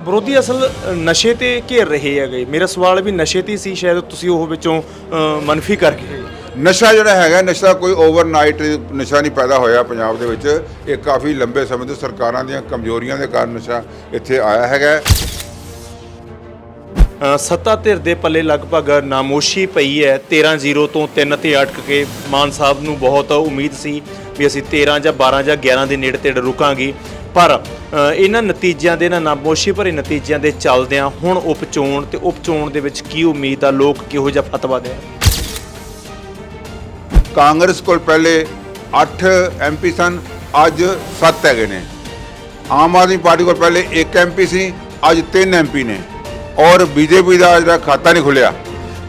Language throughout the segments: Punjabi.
ਵਿਰੋਧੀ ਅਸਲ ਨਸ਼ੇ ਤੇ ਘੇਰ ਰਹੇ ਹੈਗੇ। ਮੇਰਾ ਸਵਾਲ ਵੀ ਨਸ਼ੇ ਤੇ ਸੀ ਸ਼ਾਇਦ ਤੁਸੀਂ ਉਹ ਵਿੱਚੋਂ ਮਨਫੀ ਕਰਕੇ। ਨਸ਼ਾ ਜਿਹੜਾ ਹੈਗਾ ਨਸ਼ਾ ਕੋਈ ਓਵਰਨਾਈਟ ਨਸ਼ਾ ਨਹੀਂ ਪੈਦਾ ਹੋਇਆ ਪੰਜਾਬ ਦੇ ਵਿੱਚ। ਇਹ ਕਾਫੀ ਲੰਬੇ ਸਮੇਂ ਤੋਂ ਸਰਕਾਰਾਂ ਦੀਆਂ ਕਮਜ਼ੋਰੀਆਂ ਦੇ ਕਾਰਨ ਨਸ਼ਾ ਇੱਥੇ ਆਇਆ ਹੈਗਾ। ਸੱਤਾ ਧਿਰ ਦੇ ਪੱਲੇ ਲਗਭਗ ਨਾਮੋਸ਼ੀ ਪਈ ਹੈ। 13-0 ਤੋਂ 3 ਤੇ ਅਟਕ ਕੇ ਮਾਨ ਸਾਹਿਬ ਨੂੰ ਬਹੁਤ ਉਮੀਦ ਸੀ ਵੀ ਅਸੀਂ 13 ਜਾਂ 12 ਜਾਂ 11 ਦੇ ਨੇੜੇ ਤੇੜੇ ਰੁਕਾਂਗੇ। ਪਰ ਇਹਨਾਂ ਨਤੀਜਿਆਂ ਦੇ ਨਾ ਨਾਮੋਸ਼ੀ ਭਰੇ ਨਤੀਜਿਆਂ ਦੇ ਚੱਲਦਿਆਂ ਹੁਣ ਉਪਚੋਣ ਤੇ ਉਪਚੋਣ ਦੇ ਵਿੱਚ ਕੀ ਉਮੀਦ ਆ? ਲੋਕ ਕਿਹੋ ਜਿਹਾ ਫਤਵਾ ਦੇਣ ਕਾਂਗਰਸ ਕੋਲ ਪਹਿਲੇ 8 ਐਮਪੀ ਸਨ, ਅੱਜ 7 ਹੈਗੇ ਨੇ। ਆਮ ਆਦਮੀ ਪਾਰਟੀ ਕੋਲ ਪਹਿਲੇ 1 ਐਮਪੀ ਸੀ, ਅੱਜ 3 ਐਮਪੀ ਨੇ। ਔਰ ਬੀਜੇਪੀ ਦਾ ਜਿਹੜਾ ਖਾਤਾ ਨਹੀਂ ਖੁੱਲਿਆ।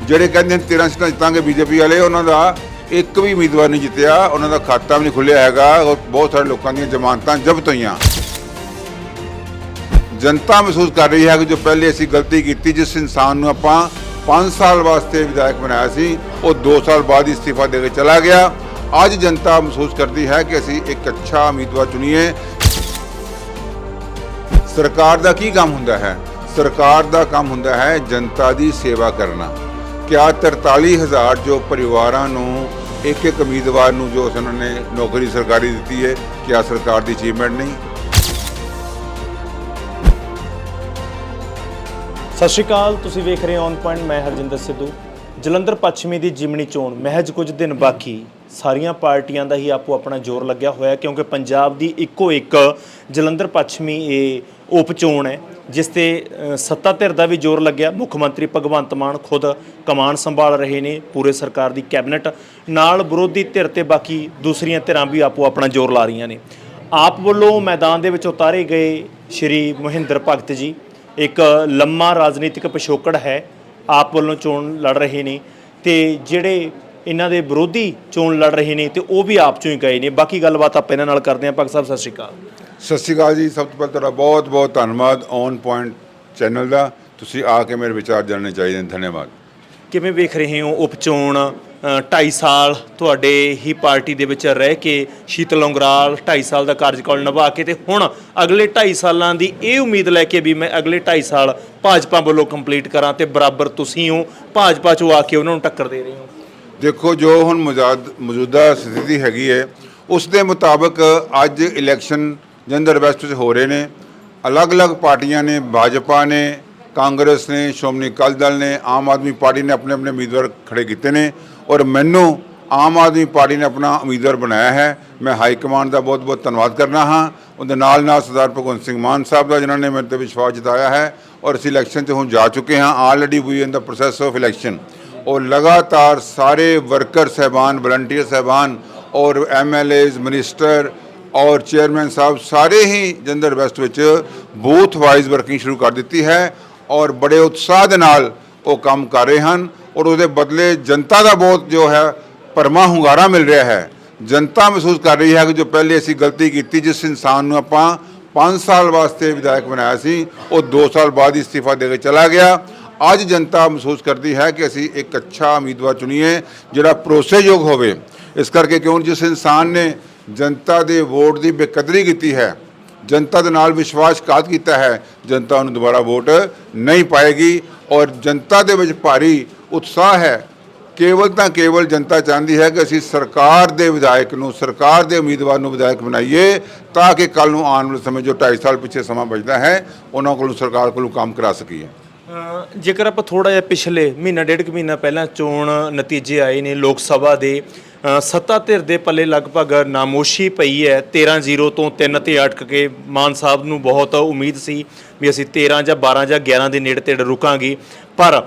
ਜਿਹੜੇ ਕਹਿੰਦੇ ਨੇ 13 ਸੀਟਾਂ ਜਿੱਤਾਂਗੇ ਬੀਜੇਪੀ ਵਾਲੇ, ਉਹਨਾਂ ਦਾ ਇੱਕ ਵੀ ਉਮੀਦਵਾਰ ਨਹੀਂ ਜਿੱਤਿਆ, ਉਹਨਾਂ ਦਾ ਖਾਤਾ ਵੀ ਨਹੀਂ ਖੁੱਲਿਆ ਹੈਗਾ। ਔਰ ਬਹੁਤ ਸਾਰੇ ਲੋਕਾਂ ਦੀਆਂ ਜ਼ਮਾਨਤਾਂ ਜ਼ਬਤ ਹੋਈਆਂ। ਜਨਤਾ ਮਹਿਸੂਸ ਕਰ ਰਹੀ ਹੈ ਕਿ ਜੋ ਪਹਿਲੇ ਅਸੀਂ ਗਲਤੀ ਕੀਤੀ, ਜਿਸ ਇਨਸਾਨ ਨੂੰ ਆਪਾਂ 5 ਸਾਲ ਵਾਸਤੇ ਵਿਧਾਇਕ ਬਣਾਇਆ ਸੀ, ਉਹ 2 ਸਾਲ ਬਾਅਦ ਇਸਤੀਫਾ ਦੇ ਕੇ ਚਲਾ ਗਿਆ। ਅੱਜ ਜਨਤਾ ਮਹਿਸੂਸ ਕਰਦੀ ਹੈ ਕਿ ਅਸੀਂ ਇੱਕ ਅੱਛਾ ਉਮੀਦਵਾਰ ਚੁਣੀਏ। ਸਰਕਾਰ ਦਾ ਕੀ ਕੰਮ ਹੁੰਦਾ ਹੈ? ਸਰਕਾਰ ਦਾ ਕੰਮ ਹੁੰਦਾ ਹੈ ਜਨਤਾ ਦੀ ਸੇਵਾ ਕਰਨਾ। ਕਿਆ 43000 ਜੋ ਪਰਿਵਾਰਾਂ ਨੂੰ ਇੱਕ ਇੱਕ ਉਮੀਦਵਾਰ ਨੂੰ ਜੋ ਉਹਨਾਂ ਨੇ ਨੌਕਰੀ ਸਰਕਾਰੀ ਦਿੱਤੀ ਹੈ, ਕਿਆ ਸਰਕਾਰ ਦੀ ਅਚੀਵਮੈਂਟ ਨਹੀਂ? ਸਤਿ ਸ਼੍ਰੀ ਅਕਾਲ, ਤੁਸੀਂ ਵੇਖ ਰਹੇ ਹੋ ਔਨ ਪੁਆਇੰਟ ਮੈਂ ਹਰਜਿੰਦਰ ਸਿੱਧੂ। ਜਲੰਧਰ ਪੱਛਮੀ ਦੀ ਜਿਮਣੀ ਚੋਣ, ਮਹਿਜ ਕੁਝ ਦਿਨ ਬਾਕੀ। ਸਾਰੀਆਂ ਪਾਰਟੀਆਂ ਦਾ ਹੀ ਆਪੋ ਆਪਣਾ ਜ਼ੋਰ ਲੱਗਿਆ ਹੋਇਆ ਕਿਉਂਕਿ ਪੰਜਾਬ ਦੀ ਇੱਕੋ ਇੱਕ ਜਲੰਧਰ ਪੱਛਮੀ ਇਹ ਉਪ ਚੋਣ ਹੈ, ਜਿਸ ਤੇ ਸੱਤਾ ਧਿਰ ਦਾ ਵੀ ਜ਼ੋਰ ਲੱਗਿਆ। ਮੁੱਖ ਮੰਤਰੀ ਭਗਵੰਤ ਮਾਨ ਖੁਦ ਕਮਾਨ ਸੰਭਾਲ ਰਹੇ ਨੇ, ਪੂਰੇ ਸਰਕਾਰ ਦੀ ਕੈਬਨਿਟ ਨਾਲ ਵਿਰੋਧੀ ਧਿਰ ਤੇ ਬਾਕੀ ਦੂਸਰੀਆਂ ਧਿਰਾਂ ਵੀ ਆਪੋ ਆਪਣਾ ਜ਼ੋਰ ਲਾ ਰਹੀਆਂ ਨੇ। ਆਪ ਵੱਲੋਂ ਮੈਦਾਨ ਦੇ ਵਿੱਚ ਉਤਾਰੇ ਗਏ ਸ਼੍ਰੀ ਮਹਿੰਦਰ ਭਗਤ ਜੀ। ਇੱਕ ਲੰਮਾ ਰਾਜਨੀਤਿਕ ਪਿਛੋਕੜ ਹੈ ਆਪ ਵੱਲੋਂ ਚੋਣ ਲੜ ਰਹੇ ਨੇ ਤੇ ਜਿਹੜੇ ਇਹਨਾਂ ਦੇ ਵਿਰੋਧੀ ਚੋਣ ਲੜ ਰਹੇ ਨੇ ਤੇ ਉਹ ਵੀ ਆਪ ਚੋਂ ਹੀ ਗਏ ਨੇ। ਬਾਕੀ ਗੱਲਬਾਤ ਆਪਾਂ ਇਹਨਾਂ ਨਾਲ ਕਰਦੇ ਹਾਂ। ਭਗਤ ਸਾਹਿਬ ਸਤਿ ਸ਼੍ਰੀ ਅਕਾਲ। ਸਤਿ ਸ਼੍ਰੀ ਅਕਾਲ ਜੀ। ਸਭ ਤੋਂ ਪਹਿਲਾਂ ਤੁਹਾਡਾ ਬਹੁਤ ਬਹੁਤ ਧੰਨਵਾਦ ਔਨ ਪੁਆਇੰਟ ਚੈਨਲ ਦਾ। ਤੁਸੀਂ ਆ ਕੇ ਮੇਰੇ ਵਿਚਾਰ ਜਾਣਨੇ ਚਾਹੀਦੇ ਨੇ। ਧੰਨਵਾਦ। ਕਿਵੇਂ ਵੇਖ ਰਹੇ ਹੋ ਉਪਚੋਣ? 2.5 ਸਾਲ ਤੁਹਾਡੇ ਹੀ ਪਾਰਟੀ ਦੇ ਵਿੱਚ ਰਹਿ ਕੇ ਸ਼ੀਤਲ ਉਂਗਰਾਲ 2.5 ਸਾਲ ਦਾ ਕਾਰਜਕਾਲ ਨਿਭਾ ਕੇ ਤੇ ਹੁਣ ਅਗਲੇ 2.5 ਸਾਲਾਂ ਦੀ ਇਹ ਉਮੀਦ ਲੈ ਕੇ ਵੀ ਮੈਂ ਅਗਲੇ 2.5 ਸਾਲ ਭਾਜਪਾ ਵੱਲੋਂ ਕੰਪਲੀਟ ਕਰਾਂ ਤੇ ਬਰਾਬਰ ਤੁਸੀਂ ਹੋ, ਭਾਜਪਾ ਚੋਂ ਆ ਕੇ ਉਹਨਾਂ ਨੂੰ ਟੱਕਰ ਦੇ ਰਹੇ ਹੋ। ਦੇਖੋ, ਜੋ ਹੁਣ ਮੌਜਾਦ- ਮੌਜੂਦਾ ਸਥਿਤੀ ਹੈਗੀ ਹੈ, ਉਸ ਦੇ ਮੁਤਾਬਕ ਅੱਜ ਇਲੈਕਸ਼ਨ ਜੰਦਰ ਵੈਸਟ 'ਚ ਹੋ ਰਹੇ ਨੇ। ਅਲੱਗ-ਅਲੱਗ ਪਾਰਟੀਆਂ ਨੇ, ਭਾਜਪਾ ਨੇ, ਕਾਂਗਰਸ ਨੇ, ਸ਼੍ਰੋਮਣੀ ਅਕਾਲੀ ਦਲ ਨੇ, ਆਮ ਆਦਮੀ ਪਾਰਟੀ ਨੇ ਆਪਣੇ ਆਪਣੇ ਉਮੀਦਵਾਰ ਖੜੇ ਕੀਤੇ ਨੇ। ਔਰ ਮੈਨੂੰ ਆਮ ਆਦਮੀ ਪਾਰਟੀ ਨੇ ਆਪਣਾ ਉਮੀਦਵਾਰ ਬਣਾਇਆ ਹੈ। ਮੈਂ ਹਾਈ ਕਮਾਂਡ ਦਾ ਬਹੁਤ-ਬਹੁਤ ਧੰਨਵਾਦ ਕਰਨਾ ਹਾਂ। ਉਹਦੇ ਨਾਲ ਨਾਲ ਸਰਦਾਰ ਭਗਵੰਤ ਸਿੰਘ ਮਾਨ ਸਾਹਿਬ ਦਾ, ਜਿਨ੍ਹਾਂ ਨੇ ਮੇਰੇ ਤੇ ਵਿਸ਼ਵਾਸ ਜਤਾਇਆ ਹੈ। ਔਰ ਅਸੀਂ ਇਲੈਕਸ਼ਨ 'ਚ ਹੁਣ ਜਾ ਚੁੱਕੇ ਹਾਂ। Already we in the process of election ਔਰ ਲਗਾਤਾਰ ਸਾਰੇ ਵਰਕਰ ਸਹਿਬਾਨ ਵਲੰਟੀਅਰ ਸਹਿਬਾਨ ਔਰ ਐਮਐਲਏਜ਼ ਮਿਨਿਸਟਰ ਔਰ ਚੇਅਰਮੈਨ ਸਾਹਿਬ, ਸਾਰੇ ਹੀ ਜੰਦਰ ਵੈਸਟ ਵਿੱਚ ਬੂਥ ਵਾਈਜ਼ ਵਰਕਿੰਗ ਸ਼ੁਰੂ ਕਰ ਦਿੱਤੀ ਹੈ। ਔਰ ਬੜੇ ਉਤਸ਼ਾਹ ਦੇ ਨਾਲ ਉਹ ਕੰਮ ਕਰ ਰਹੇ ਹਨ। ਔਰ ਉਹਦੇ ਬਦਲੇ ਜਨਤਾ ਦਾ ਬਹੁਤ ਜੋ ਹੈ ਪਰਮਾ ਹੁੰਗਾਰਾ ਮਿਲ ਰਿਹਾ ਹੈ। ਜਨਤਾ ਮਹਿਸੂਸ ਕਰ ਰਹੀ ਹੈ ਕਿ ਜੋ ਪਹਿਲੇ ਅਸੀਂ ਗਲਤੀ ਕੀਤੀ, ਜਿਸ ਇਨਸਾਨ ਨੂੰ ਆਪਾਂ 5 ਸਾਲ ਵਾਸਤੇ ਵਿਧਾਇਕ ਬਣਾਇਆ ਸੀ, ਉਹ 2 ਸਾਲ ਬਾਅਦ ਹੀ ਅਸਤੀਫਾ ਦੇ ਕੇ ਚਲਾ ਗਿਆ। ਅੱਜ ਜਨਤਾ ਮਹਿਸੂਸ ਕਰਦੀ ਹੈ ਕਿ ਅਸੀਂ ਇੱਕ ਅੱਛਾ ਉਮੀਦਵਾਰ ਚੁਣੀਏ, ਜਿਹੜਾ ਭਰੋਸੇਯੋਗ ਹੋਵੇ। ਇਸ ਕਰਕੇ ਕਿਉਂ ਜਿਸ ਇਨਸਾਨ ਨੇ ਜਨਤਾ ਦੇ ਵੋਟ ਦੀ ਬੇਕਦਰੀ ਕੀਤੀ ਹੈ, ਜਨਤਾ ਦੇ ਨਾਲ ਵਿਸ਼ਵਾਸਘਾਤ ਕੀਤਾ ਹੈ, ਜਨਤਾ ਉਹਨੂੰ ਦੁਬਾਰਾ ਵੋਟ ਨਹੀਂ ਪਾਏਗੀ ਔਰ ਜਨਤਾ ਦੇ ਵਿੱਚ ਭਾਰੀ ਉਤਸ਼ਾਹ ਹੈ। ਕੇਵਲ ਤਾਂ ਕੇਵਲ ਜਨਤਾ ਚਾਹੁੰਦੀ ਹੈ ਕਿ ਅਸੀਂ ਸਰਕਾਰ ਦੇ ਵਿਧਾਇਕ ਨੂੰ, ਸਰਕਾਰ ਦੇ ਉਮੀਦਵਾਰ ਨੂੰ ਵਿਧਾਇਕ ਬਣਾਈਏ ਤਾਂ ਕਿ ਕੱਲ ਨੂੰ ਆਉਣ ਵਾਲੇ ਸਮੇਂ ਜੋ 2.5 ਸਾਲ ਪਿੱਛੇ ਸਮਾਂ ਬਚਦਾ ਹੈ, ਉਹਨਾਂ ਕੋਲੋਂ ਸਰਕਾਰ ਕੋਲੋਂ ਕੰਮ ਕਰਾ ਸਕੀਏ। ਜੇਕਰ ਆਪਾਂ ਥੋੜਾ ਜਿਹਾ ਪਿਛਲੇ ਮਹੀਨਾ, ਡੇਢ ਕੁ ਮਹੀਨਾ ਪਹਿਲਾਂ ਚੋਣ ਨਤੀਜੇ ਆਏ ਨੇ ਲੋਕ ਸਭਾ ਦੇ ਸੱਤਾ ਧਿਰ ਦੇ ਪੱਲੇ ਲਗਭਗ ਨਾਮੋਸ਼ੀ ਪਈ ਹੈ। 13-0 ਤੋਂ 3 ਤੇ ਅਟਕ ਕੇ ਮਾਨ ਸਾਹਿਬ ਨੂੰ ਬਹੁਤ ਉਮੀਦ ਸੀ ਵੀ ਅਸੀਂ 13 ਜਾਂ 12 ਜਾਂ 11 ਦੇ ਨੇੜੇ ਤੇੜੇ ਰੁਕਾਂਗੇ। ਪਰ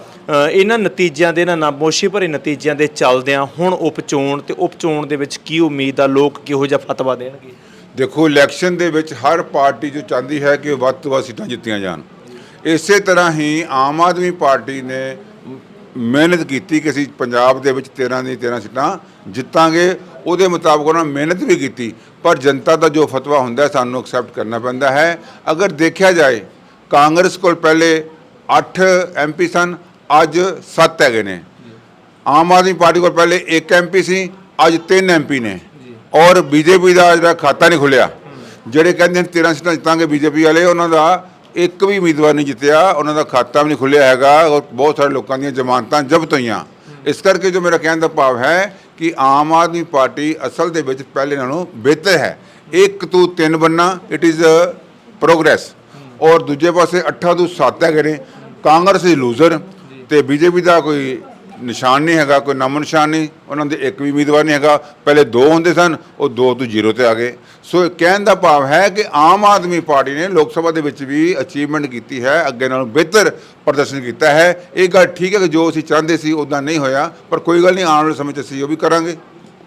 ਇਹਨਾਂ ਨਤੀਜਿਆਂ ਦੇ ਨਾ ਨਾਮੋਸ਼ੀ ਭਰੇ ਨਤੀਜਿਆਂ ਦੇ ਚੱਲਦਿਆਂ ਹੁਣ ਉਪਚੋਣ ਤੇ ਉਪਚੋਣ ਦੇ ਵਿੱਚ ਕੀ ਉਮੀਦ ਆ? ਲੋਕ ਕਿਹੋ ਜਿਹਾ ਫਤਵਾ ਦੇਣਗੇ? ਦੇਖੋ, ਇਲੈਕਸ਼ਨ ਦੇ ਵਿੱਚ ਹਰ ਪਾਰਟੀ ਜੋ ਚਾਹੁੰਦੀ ਹੈ ਕਿ ਵੱਧ ਤੋਂ ਵੱਧ ਸੀਟਾਂ ਜਿੱਤੀਆਂ ਜਾਣ। ਇਸੇ ਤਰ੍ਹਾਂ ਹੀ ਆਮ ਆਦਮੀ ਪਾਰਟੀ ਨੇ ਮਿਹਨਤ ਕੀਤੀ ਕਿ ਅਸੀਂ ਪੰਜਾਬ ਦੇ ਵਿੱਚ 13 ਦੀ 13 ਸੀਟਾਂ ਜਿੱਤਾਂਗੇ। ਉਹਦੇ ਮੁਤਾਬਕ ਉਹਨਾਂ ਮਿਹਨਤ ਵੀ ਕੀਤੀ, ਪਰ ਜਨਤਾ ਦਾ ਜੋ ਫਤਵਾ ਹੁੰਦਾ ਸਾਨੂੰ ਐਕਸੈਪਟ ਕਰਨਾ ਪੈਂਦਾ ਹੈ। ਅਗਰ ਦੇਖਿਆ ਜਾਏ, ਕਾਂਗਰਸ ਕੋਲ ਪਹਿਲੇ 8 ਐਮਪੀ ਸਨ, ਅੱਜ 7 ਹੈਗੇ ਨੇ। ਆਮ ਆਦਮੀ ਪਾਰਟੀ ਕੋਲ ਪਹਿਲੇ 1 ਐਮਪੀ ਸੀ, ਅੱਜ 3 ਐਮਪੀ ਨੇ। ਔਰ ਬੀਜੇਪੀ ਦਾ ਜਿਹੜਾ ਖਾਤਾ ਨਹੀਂ ਖੁੱਲਿਆ। ਜਿਹੜੇ ਕਹਿੰਦੇ ਨੇ 13 ਸੀਟਾਂ ਜਿੱਤਾਂਗੇ ਬੀਜੇਪੀ ਵਾਲੇ, ਉਹਨਾਂ ਦਾ ਇੱਕ ਵੀ ਉਮੀਦਵਾਰ ਨਹੀਂ ਜਿੱਤਿਆ, ਉਹਨਾਂ ਦਾ ਖਾਤਾ ਵੀ ਨਹੀਂ ਖੁੱਲਿਆ ਹੈਗਾ ਔਰ ਬਹੁਤ ਸਾਰੇ ਲੋਕਾਂ ਦੀਆਂ ਜ਼ਮਾਨਤਾਂ ਜ਼ਬਤ ਹੋਈਆਂ। ਇਸ ਕਰਕੇ ਜੋ ਮੇਰਾ ਕਹਿਣ ਦਾ ਭਾਵ ਹੈ ਕਿ ਆਮ ਆਦਮੀ ਪਾਰਟੀ ਅਸਲ ਦੇ ਵਿੱਚ ਪਹਿਲੇ ਨਾਲੋਂ ਬਿਹਤਰ ਹੈ। ਇੱਕ ਤੋਂ ਤਿੰਨ ਬੰਨਾ ਇਟ ਇਜ਼ ਪ੍ਰੋਗਰੈਸ ਔਰ ਦੂਜੇ ਪਾਸੇ 8 ਤੋਂ 7 ਹੈਗੇ ਨੇ। ਕਾਂਗਰਸ ਇਜ਼ ਲੂਜ਼ਰ ਤੇ ਬੀਜੇਪੀ ਦਾ ਕੋਈ ਨਿਸ਼ਾਨ ਨਹੀਂ ਹੈਗਾ, ਕੋਈ ਨਾਮ ਨਿਸ਼ਾਨ ਨਹੀਂ। ਉਹਨਾਂ ਦੇ ਇੱਕ ਵੀ ਉਮੀਦਵਾਰ ਨਹੀਂ ਹੈਗਾ। ਪਹਿਲੇ ਦੋ ਹੁੰਦੇ ਸਨ, ਉਹ ਦੋ ਤੋਂ ਜ਼ੀਰੋ ਤੇ ਆ ਗਏ। ਸੋ ਕਹਿਣ ਦਾ ਭਾਵ ਹੈ ਕਿ ਆਮ ਆਦਮੀ ਪਾਰਟੀ ਨੇ ਲੋਕ ਸਭਾ ਦੇ ਵਿੱਚ ਵੀ ਅਚੀਵਮੈਂਟ ਕੀਤੀ ਹੈ, ਅੱਗੇ ਨਾਲੋਂ ਬਿਹਤਰ ਪ੍ਰਦਰਸ਼ਨ ਕੀਤਾ ਹੈ। ਇਹ ਗੱਲ ਠੀਕ ਹੈ ਕਿ ਜੋ ਅਸੀਂ ਚਾਹੁੰਦੇ ਸੀ ਉਦਾਂ ਨਹੀਂ ਹੋਇਆ। ਪਰ ਕੋਈ ਗੱਲ ਨਹੀਂ, ਆਉਣ ਵਾਲੇ ਸਮੇਂ 'ਚ ਅਸੀਂ ਉਹ ਵੀ ਕਰਾਂਗੇ।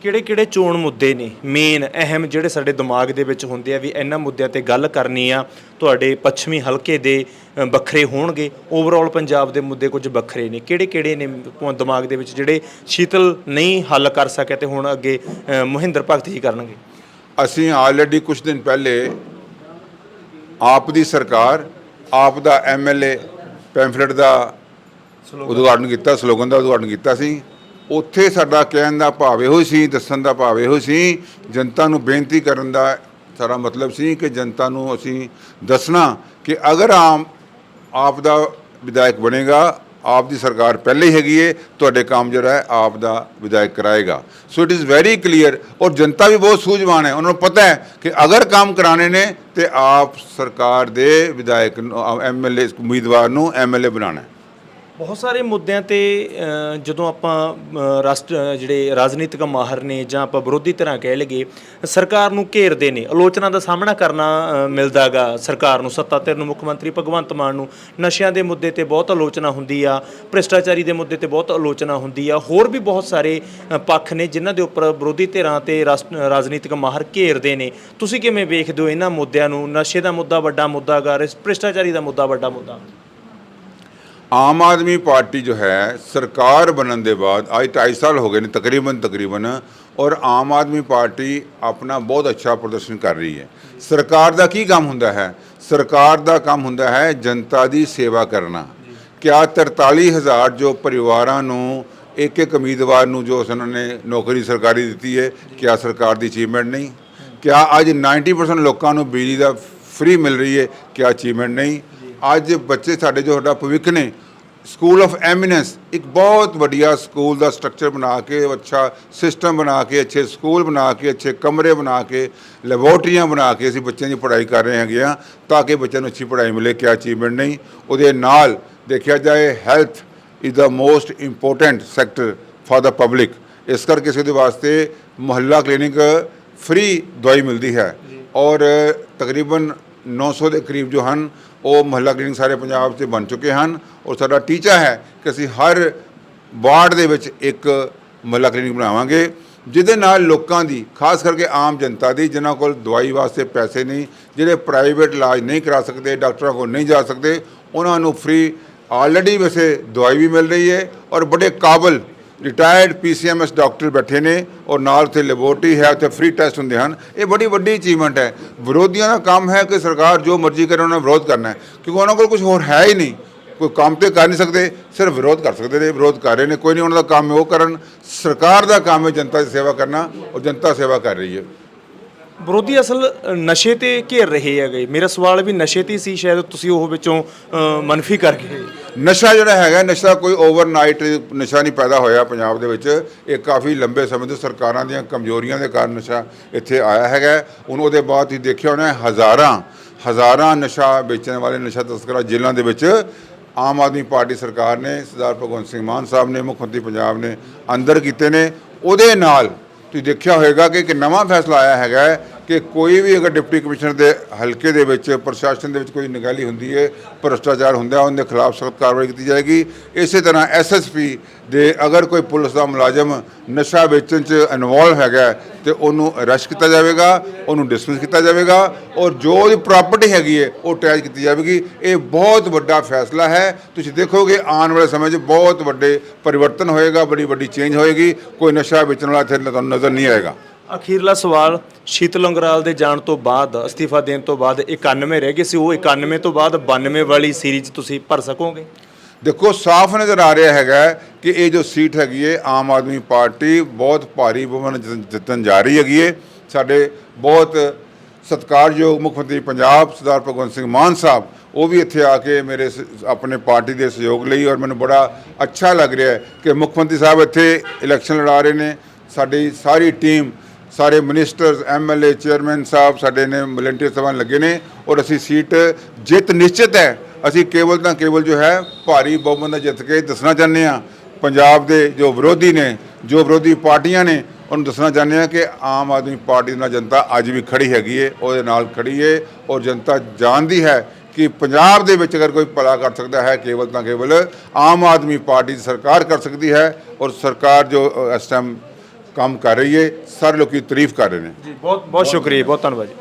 ਕਿਹੜੇ ਕਿਹੜੇ ਚੋਣ ਮੁੱਦੇ ਨੇ? ਮੇਨ ਅਹਿਮ ਜਿਹੜੇ ਸਾਡੇ ਦਿਮਾਗ ਦੇ ਵਿੱਚ ਹੁੰਦੇ ਆ ਵੀ ਇਹਨਾਂ ਮੁੱਦਿਆਂ ਤੇ ਗੱਲ ਕਰਨੀ ਆ ਤੁਹਾਡੇ ਪੱਛਮੀ ਹਲਕੇ ਦੇ ਅ, ਵੱਖਰੇ ਹੋਣਗੇ। ਓਵਰਆਲ ਪੰਜਾਬ ਦੇ ਮੁੱਦੇ ਕੁਝ ਵੱਖਰੇ ਨੇ। ਕਿਹੜੇ ਕਿਹੜੇ ਨੇ ਪ- ਦਿਮਾਗ ਦੇ ਵਿੱਚ ਜਿਹੜੇ ਸ਼ੀਤਲ ਨਹੀਂ ਹੱਲ ਕਰ ਸਕਿਆ ਤੇ ਹੁਣ ਅੱਗੇ ਅ, ਮਹਿੰਦਰ ਭਗਤ ਜੀ ਕਰਨਗੇ? ਅਸੀਂ ਆਲਰੇਡੀ ਕੁਝ ਦਿਨ ਪਹਿਲੇ ਆਪ ਦੀ ਸਰਕਾਰ ਆਪ ਦਾ ਐਮਐਲਏ ਪੈਂਫਲੇਟ ਦਾ ਉਦਘਾਟਨ ਕੀਤਾ ਸਲੋਗਨ ਦਾ ਉਦਘਾਟਨ ਕੀਤਾ ਸੀ। ਉੱਥੇ ਸਾਡਾ ਕਹਿਣ ਦਾ ਭਾਵ ਇਹੋ ਹੀ ਸੀ, ਦੱਸਣ ਦਾ ਭਾਵ ਇਹੋ ਸੀ, ਜਨਤਾ ਨੂੰ ਬੇਨਤੀ ਕਰਨ ਦਾ ਸਾਡਾ ਮਤਲਬ ਸੀ ਕਿ ਜਨਤਾ ਨੂੰ ਅਸੀਂ ਦੱਸਣਾ ਕਿ ਅਗਰ ਆਮ, ਆਪ ਦਾ ਵਿਧਾਇਕ ਬਣੇਗਾ, ਆਪ ਦੀ ਸਰਕਾਰ ਪਹਿਲੇ ਹੀ ਹੈਗੀ ਏ, ਤੁਹਾਡੇ ਕੰਮ ਜਿਹੜਾ ਹੈ, ਆਪ ਦਾ ਵਿਧਾਇਕ ਕਰਾਏਗਾ। So it is very clear ਔਰ ਜਨਤਾ ਵੀ ਬਹੁਤ ਸੂਝਵਾਨ ਹੈ, ਉਹਨਾਂ ਨੂੰ ਪਤਾ ਹੈ ਕਿ ਅਗਰ ਕੰਮ ਕਰਾਣੇ ਨੇ, ਤੇ ਆਪ ਸਰਕਾਰ ਦੇ ਵਿਧਾਇਕ ਨੂੰ ਐਮਐਲਏ ਉਮੀਦਵਾਰ ਨੂੰ ਐਮਐਲਏ ਬਣਾਉਣਾ ਬਹੁਤ ਸਾਰੇ ਮੁੱਦਿਆਂ ਤੇ ਜਦੋਂ ਆਪਾਂ ਰਾਸ਼ਟਰ ਜਿਹੜੇ ਰਾਜਨੀਤਿਕ ਮਾਹਰ ਨੇ ਜਾਂ ਆਪਾਂ ਵਿਰੋਧੀ ਧਿਰਾਂ ਕਹਿ ਲਈਏ ਸਰਕਾਰ ਨੂੰ ਘੇਰਦੇ ਨੇ। ਆਲੋਚਨਾ ਦਾ ਸਾਹਮਣਾ ਕਰਨਾ ਅ, ਮਿਲਦਾਗਾ ਸਰਕਾਰ ਨੂੰ ਸੱਤਾ ਧਿਰ ਨੂੰ ਮੁੱਖ ਮੰਤਰੀ ਭਗਵੰਤ ਮਾਨ ਨੂੰ। ਨਸ਼ਿਆਂ ਦੇ ਮੁੱਦੇ ਤੇ ਬਹੁਤ ਆਲੋਚਨਾ ਹੁੰਦੀ ਆ ਭ੍ਰਿਸ਼ਟਾਚਾਰੀ ਦੇ ਮੁੱਦੇ ਤੇ ਬਹੁਤ ਆਲੋਚਨਾ ਹੁੰਦੀ ਆ। ਹੋਰ ਵੀ ਬਹੁਤ ਸਾਰੇ ਪੱਖ ਨੇ ਜਿਨ੍ਹਾਂ ਦੇ ਉੱਪਰ ਵਿਰੋਧੀ ਧਿਰਾਂ ਤੇ ਰਾਸ਼ਟ- ਰਾਜਨੀਤਿਕ ਮਾਹਰ ਘੇਰਦੇ ਨੇ। ਤੁਸੀਂ ਕਿਵੇਂ ਵੇਖਦੇ ਹੋ ਇਹਨਾਂ ਮੁੱਦਿਆਂ ਨੂੰ? ਨਸ਼ੇ ਦਾ ਮੁੱਦਾ ਵੱਡਾ ਮੁੱਦਾ ਗਾ ਰਿਸ- ਭ੍ਰਿਸ਼ਟਾਚਾਰੀ ਦਾ ਮੁੱਦਾ ਵੱਡਾ ਮੁੱਦਾ? ਆਮ ਆਦਮੀ ਪਾਰਟੀ ਜੋ ਹੈ, ਸਰਕਾਰ ਬਣਨ ਦੇ ਬਾਅਦ ਅੱਜ 2.5 ਸਾਲ ਹੋ ਗਏ ਨੇ ਤਕਰੀਬਨ ਤਕਰੀਬਨ, ਔਰ ਆਮ ਆਦਮੀ ਪਾਰਟੀ ਆਪਣਾ ਬਹੁਤ ਅੱਛਾ ਪ੍ਰਦਰਸ਼ਨ ਕਰ ਰਹੀ ਹੈ। ਸਰਕਾਰ ਦਾ ਕੀ ਕੰਮ ਹੁੰਦਾ ਹੈ? ਸਰਕਾਰ ਦਾ ਕੰਮ ਹੁੰਦਾ ਹੈ ਜਨਤਾ ਦੀ ਸੇਵਾ ਕਰਨਾ। ਕਿਆ 43000 ਜੋ ਪਰਿਵਾਰਾਂ ਨੂੰ ਇੱਕ ਇੱਕ ਉਮੀਦਵਾਰ ਨੂੰ ਜੋ ਉਹਨਾਂ ਨੇ ਨੌਕਰੀ ਸਰਕਾਰੀ ਦਿੱਤੀ ਹੈ, ਕਿਆ ਸਰਕਾਰ ਦੀ ਅਚੀਵਮੈਂਟ ਨਹੀਂ? ਕਿਆ ਅੱਜ 90% ਲੋਕਾਂ ਨੂੰ ਬਿਜਲੀ ਦਾ ਫ੍ਰੀ ਮਿਲ ਰਹੀ ਹੈ, ਕਿਆ ਅਚੀਵਮੈਂਟ ਨਹੀਂ? ਅੱਜ ਬੱਚੇ ਸਾਡੇ ਜੋ ਸਾਡਾ ਭਵਿੱਖ ਨੇ ਸਕੂਲ ਆਫ ਐਮੀਨੈਂਸ ਇੱਕ ਬਹੁਤ ਵਧੀਆ ਸਕੂਲ ਦਾ ਸਟਰਕਚਰ ਬਣਾ ਕੇ ਅੱਛਾ ਸਿਸਟਮ ਬਣਾ ਕੇ ਅੱਛੇ ਸਕੂਲ ਬਣਾ ਕੇ ਅੱਛੇ ਕਮਰੇ ਬਣਾ ਕੇ ਲੈਬੋਰਟਰੀਆਂ ਬਣਾ ਕੇ ਅਸੀਂ ਬੱਚਿਆਂ ਦੀ ਪੜ੍ਹਾਈ ਕਰ ਰਹੇ ਹੈਗੇ ਆ ਤਾਂ ਕਿ ਬੱਚਿਆਂ ਨੂੰ ਅੱਛੀ ਪੜ੍ਹਾਈ ਮਿਲੇ ਕਿਆ ਅਚੀਵਮੈਂਟ ਨਹੀਂ। ਉਹਦੇ ਨਾਲ ਦੇਖਿਆ ਜਾਏ health is the most important sector for the public ਇਸ ਕਰਕੇ ਇਸ ਦੇ ਵਾਸਤੇ ਮੁਹੱਲਾ ਕਲੀਨਿਕ ਫ੍ਰੀ ਦਵਾਈ ਮਿਲਦੀ ਹੈ। ਔਰ ਤਕਰੀਬਨ 900 ਦੇ ਕਰੀਬ ਜੋ ਹਨ ਉਹ ਮੁਹੱਲਾ ਕਲੀਨਿਕ ਸਾਰੇ ਪੰਜਾਬ 'ਚ ਬਣ ਚੁੱਕੇ ਹਨ ਔਰ ਸਾਡਾ ਟੀਚਾ ਹੈ ਕਿ ਅਸੀਂ ਹਰ ਵਾਰਡ ਦੇ ਵਿੱਚ ਇੱਕ ਮੁਹੱਲਾ ਕਲੀਨਿਕ ਬਣਾਵਾਂਗੇ, ਜਿਹਦੇ ਨਾਲ ਲੋਕਾਂ ਦੀ, ਖਾਸ ਕਰਕੇ ਆਮ ਜਨਤਾ ਦੀ, ਜਿਨ੍ਹਾਂ ਕੋਲ ਦਵਾਈ ਵਾਸਤੇ ਪੈਸੇ ਨਹੀਂ, ਜਿਹੜੇ ਪ੍ਰਾਈਵੇਟ ਇਲਾਜ ਨਹੀਂ ਕਰਾ ਸਕਦੇ, ਡਾਕਟਰਾਂ ਕੋਲ ਨਹੀਂ ਜਾ ਸਕਦੇ, ਉਹਨਾਂ ਨੂੰ ਫ੍ਰੀ ਆਲਰੇਡੀ ਵੈਸੇ ਦਵਾਈ ਵੀ ਮਿਲ ਰਹੀ ਹੈ ਔਰ ਬੜੇ ਕਾਬਲ ਰਿਟਾਇਰਡ ਪੀਸੀਐਮਐਸ ਡਾਕਟਰ ਬੈਠੇ ਨੇ ਔਰ ਨਾਲ ਉੱਥੇ ਲੈਬੋਰਟਰੀ ਹੈ, ਉੱਥੇ ਫ੍ਰੀ ਟੈਸਟ ਹੁੰਦੇ ਹਨ। ਇਹ ਬੜੀ ਵੱਡੀ ਅਚੀਵਮੈਂਟ ਹੈ। ਵਿਰੋਧੀਆਂ ਦਾ ਕੰਮ ਹੈ ਕਿ ਸਰਕਾਰ ਜੋ ਮਰਜ਼ੀ ਕਰੇ, ਉਹਨਾਂ ਦਾ ਵਿਰੋਧ ਕਰਨਾ ਹੈ। ਕਿਉਂਕਿ ਉਹਨਾਂ ਕੋਲ ਕੁਝ ਹੋਰ ਹੈ ਹੀ ਨਹੀਂ। ਕੋਈ ਕੰਮ ਤੇ ਕਰ ਨਹੀਂ ਸਕਦੇ, ਸਿਰਫ ਵਿਰੋਧ ਕਰ ਸਕਦੇ ਨੇ, ਵਿਰੋਧ ਕਰ ਰਹੇ ਨੇ। ਕੋਈ ਨਹੀਂ, ਉਹਨਾਂ ਦਾ ਕੰਮ ਉਹ ਕਰਨ। ਸਰਕਾਰ ਦਾ ਕੰਮ ਹੈ ਜਨਤਾ ਦੀ ਸੇਵਾ ਕਰਨਾ ਔਰ ਜਨਤਾ ਸੇਵਾ ਕਰ ਰਹੀ ਹੈ। ਵਿਰੋਧੀ ਅਸਲ ਨਸ਼ੇ ਤੇ ਘੇਰ ਰਹੇ ਹੈਗੇ। ਮੇਰਾ ਸਵਾਲ ਵੀ ਨਸ਼ੇ ਤੇ ਹੀ ਸੀ ਸ਼ਾਇਦ ਤੁਸੀਂ ਉਹ ਵਿੱਚੋਂ ਅ, ਮਨਫੀ ਕਰ ਗਏ। ਨਸ਼ਾ ਜਿਹੜਾ ਹੈਗਾ ਨਸ਼ਾ ਕੋਈ ਓਵਰਨਾਈਟ ਨਸ਼ਾ ਨਹੀਂ ਪੈਦਾ ਹੋਇਆ ਪੰਜਾਬ ਦੇ ਵਿੱਚ। ਇਹ ਕਾਫੀ ਲੰਬੇ ਸਮੇਂ ਤੋਂ ਸਰਕਾਰਾਂ ਦੀਆਂ ਕਮਜ਼ੋਰੀਆਂ ਦੇ ਕਾਰਨ ਨਸ਼ਾ ਇੱਥੇ ਆਇਆ ਹੈਗਾ। ਹੁਣ ਉਹਦੇ ਬਾਅਦ ਹੀ ਦੇਖਿਆ ਹੋਣਾ ਹੈ, ਹਜ਼ਾਰਾਂ ਹਜ਼ਾਰਾਂ ਨਸ਼ਾ ਵੇਚਣ ਵਾਲੇ ਨਸ਼ਾ ਤਸਕਰਾਂ ਜੇਲ੍ਹਾਂ ਦੇ ਵਿੱਚ ਆਮ ਆਦਮੀ ਪਾਰਟੀ ਸਰਕਾਰ ਨੇ ਸਰਦਾਰ ਭਗਵੰਤ ਸਿੰਘ ਮਾਨ ਸਾਹਿਬ ਨੇ ਮੁੱਖ ਮੰਤਰੀ ਪੰਜਾਬ ਨੇ ਅੰਦਰ ਕੀਤੇ ਨੇ। ਉਹਦੇ ਨਾਲ ਤੁਸੀਂ ਦੇਖਿਆ ਹੋਵੇਗਾ ਕਿ ਇੱਕ ਨਵਾਂ ਫੈਸਲਾ ਆਇਆ ਹੈਗਾ ਕਿ ਕੋਈ ਵੀ ਅਗਰ ਡਿਪਟੀ ਕਮਿਸ਼ਨਰ ਦੇ ਹਲਕੇ ਦੇ ਵਿੱਚ ਪ੍ਰਸ਼ਾਸਨ ਦੇ ਵਿੱਚ ਕੋਈ ਨਿਗਰਾਨੀ ਹੁੰਦੀ ਹੈ ਭ੍ਰਿਸ਼ਟਾਚਾਰ ਹੁੰਦਾ ਉਹਦੇ ਖਿਲਾਫ ਸਖਤ ਕਾਰਵਾਈ ਕੀਤੀ ਜਾਏਗੀ। ਇਸੇ ਤਰ੍ਹਾਂ ਐਸਐਸਪੀ ਦੇ ਅਗਰ ਕੋਈ ਪੁਲਿਸ ਦਾ ਮੁਲਾਜ਼ਮ ਨਸ਼ਾ ਵੇਚਣ 'ਚ ਇਨਵੋਲਵ ਹੈਗਾ ਹੈ, ਤੇ ਉਹਨੂੰ ਅਰੈਸਟ ਕੀਤਾ ਜਾਵੇਗਾ ਉਹਨੂੰ ਡਿਸਮਿਸ ਕੀਤਾ ਜਾਵੇਗਾ ਔਰ ਜੋ ਉਹਦੀ ਪ੍ਰਾਪਰਟੀ ਹੈਗੀ ਹੈ ਉਹ ਟੈਚ ਕੀਤੀ ਜਾਵੇਗੀ। ਇਹ ਬਹੁਤ ਵੱਡਾ ਫੈਸਲਾ ਹੈ। ਤੁਸੀਂ ਦੇਖੋਗੇ ਆਉਣ ਵਾਲੇ ਸਮੇਂ 'ਚ ਬਹੁਤ ਵੱਡੇ ਪਰਿਵਰਤਨ ਹੋਏਗਾ ਬੜੀ ਵੱਡੀ ਚੇਂਜ ਹੋਏਗੀ। ਕੋਈ ਨਸ਼ਾ ਵੇਚਣ ਵਾਲਾ ਇੱਥੇ ਤੁਹਾਨੂੰ ਨਜ਼ਰ ਨਹੀਂ ਆਏਗਾ। ਅਖੀਰਲਾ ਸਵਾਲ ਸ਼ੀਤਲ ਅੰਗਰਾਲ ਦੇ ਜਾਣ ਤੋਂ ਬਾਅਦ, ਅਸਤੀਫਾ ਦੇਣ ਤੋਂ ਬਾਅਦ 91 ਰਹਿ ਗਏ ਸੀ, ਉਹ 91 ਤੋਂ ਬਾਅਦ 92 ਵਾਲੀ ਸੀਰੀਜ਼ ਤੁਸੀਂ ਭਰ ਸਕੋਗੇ? ਦੇਖੋ, ਸਾਫ਼ ਨਜ਼ਰ ਆ ਰਿਹਾ ਹੈਗਾ ਕਿ ਇਹ ਜੋ ਸੀਟ ਹੈਗੀ ਹੈ ਆਮ ਆਦਮੀ ਪਾਰਟੀ ਬਹੁਤ ਭਾਰੀ ਬਹੁਮਤ ਜਿੱਤਣ- ਜਾ ਰਹੀ ਹੈਗੀ ਹੈ ਸਾਡੇ ਬਹੁਤ ਸਤਿਕਾਰਯੋਗ ਮੁੱਖ ਮੰਤਰੀ ਪੰਜਾਬ, ਸਰਦਾਰ ਭਗਵੰਤ ਸਿੰਘ ਮਾਨ ਸਾਹਿਬ, ਉਹ ਵੀ ਇੱਥੇ ਆ ਕੇ ਮੇਰੇ ਸ- ਆਪਣੇ ਪਾਰਟੀ ਦੇ ਸਹਿਯੋਗ ਲਈ ਔਰ ਮੈਨੂੰ ਬੜਾ ਅੱਛਾ ਲੱਗ ਰਿਹਾ ਹੈ ਕਿ ਮੁੱਖ ਮੰਤਰੀ ਸਾਹਿਬ ਇੱਥੇ ਇਲੈਕਸ਼ਨ ਲੜਾ ਰਹੇ ਨੇ। ਸਾਡੀ ਸਾਰੀ ਟੀਮ ਸਾਰੇ ਮਿਨਿਸਟਰਸ ਐਮਐਲਏ ਚੇਅਰਮੈਨ ਸਾਹਿਬ ਸਾਡੇ ਨੇ ਵਲੰਟੀਅਰ ਸਾਹਿਬਾਨ ਲੱਗੇ ਨੇ ਔਰ ਅਸੀਂ ਸੀਟ ਜਿੱਤ ਨਿਸ਼ਚਿਤ ਹੈ। ਅਸੀਂ ਕੇਵਲ ਤਾਂ ਕੇਵਲ ਜੋ ਹੈ ਭਾਰੀ ਬਹੁਮਤ ਨਾਲ ਜਿੱਤ ਕੇ ਦੱਸਣਾ ਚਾਹੁੰਦੇ ਹਾਂ। ਪੰਜਾਬ ਦੇ ਜੋ ਵਿਰੋਧੀ ਨੇ, ਜੋ ਵਿਰੋਧੀ ਪਾਰਟੀਆਂ ਨੇ, ਉਹਨੂੰ ਦੱਸਣਾ ਚਾਹੁੰਦੇ ਹਾਂ ਕਿ ਆਮ ਆਦਮੀ ਪਾਰਟੀ ਦੇ ਨਾਲ ਜਨਤਾ ਅੱਜ ਵੀ ਖੜੀ ਹੈਗੀ ਏ, ਉਹਦੇ ਨਾਲ ਖੜੀ ਏ ਔਰ ਜਨਤਾ ਜਾਣਦੀ ਹੈ ਕਿ ਪੰਜਾਬ ਦੇ ਵਿੱਚ ਅਗਰ ਕੋਈ ਭਲਾ ਕਰ ਸਕਦਾ ਹੈ, ਕੇਵਲ ਤਾਂ ਕੇਵਲ ਆਮ ਆਦਮੀ ਪਾਰਟੀ ਦੀ ਸਰਕਾਰ ਕਰ ਸਕਦੀ ਹੈ ਔਰ ਸਰਕਾਰ ਜੋ ਇਸ ਟਾਈਮ ਕੰਮ ਕਰ ਰਹੀ ਹੈ, ਸਾਰੇ ਲੋਕੀ ਤਾਰੀਫ ਕਰ ਰਹੇ ਨੇ। ਜੀ, ਬਹੁਤ ਬਹੁਤ ਸ਼ੁਕਰੀਆ ਬਹੁਤ ਧੰਨਵਾਦ ਜੀ।